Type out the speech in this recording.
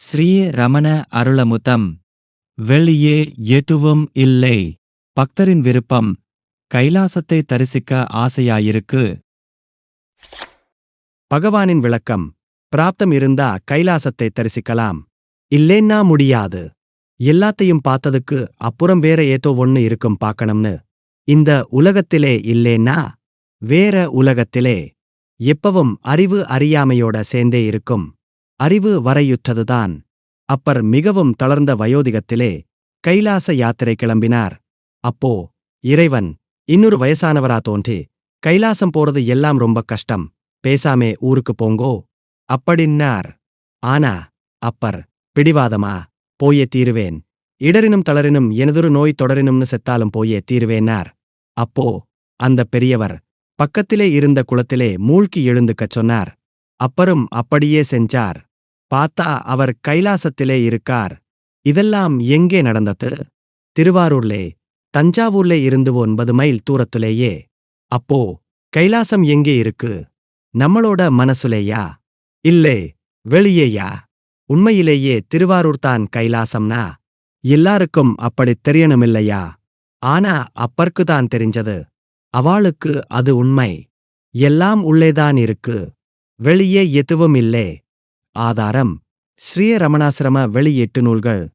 ஸ்ரீ ரமண அருளமுதம் வெளியே எதுவும் இல்லை. பக்தரின் விருப்பம் கைலாசத்தை தரிசிக்க ஆசையாயிருக்கு. பகவானின் விளக்கம் பிராப்தம் இருந்தா கைலாசத்தை தரிசிக்கலாம். இல்லேன்னா முடியாது. எல்லாத்தையும் பார்த்ததுக்கு அப்புறம் வேற ஏதோ ஒன்னு இருக்கும் பார்க்கணும்னு. இந்த உலகத்திலே இல்லேன்னா வேற உலகத்திலே எப்பவும் அறிவு அறியாமையோட சேர்ந்தே இருக்கும். அறிவு வரையுற்றதுதான். அப்பர் மிகவும் தளர்ந்த வயோதிகத்திலே கைலாச யாத்திரை கிளம்பினார். அப்போ இறைவன் இன்னொரு வயசானவரா தோன்றி கைலாசம் போறது எல்லாம் ரொம்ப கஷ்டம் பேசாமே ஊருக்கு போங்கோ அப்படின்னார். ஆனா அப்பர் பிடிவாதமா? போயே தீருவேன். இடரினும் தளரினும் எனதொரு நோய் தொடரினும்னு செத்தாலும் போயே தீருவேனார் அப்போ அந்த பெரியவர் பக்கத்திலே இருந்த குளத்திலே மூழ்கி எழுந்துக்கச் சொன்னார். அப்பரும் அப்படியே செஞ்சார். பார்த்தா அவர் கைலாசத்திலே இருக்கார். இதெல்லாம் எங்கே நடந்தது? திருவாரூர்லே தஞ்சாவூர்லே இருந்து ஒன்பது மைல் தூரத்துலேயே. அப்போ கைலாசம் எங்கே இருக்கு? நம்மளோட மனசுலேயா? இல்லே வெளியேயா? உண்மையிலேயே திருவாரூர் தான் கைலாசம்னா? எல்லாருக்கும் அப்படித் தெரியணுமில்லையா? ஆனா அப்பர்க்கு தான் தெரிஞ்சது. அவளுக்கு அது உண்மை. எல்லாம் உள்ளேதான் இருக்கு. வெளியே எதுவும் இல்லே ஆதாரம். ஸ்ரீரமணாசிரம வெளியீட்டு நூல்கள்.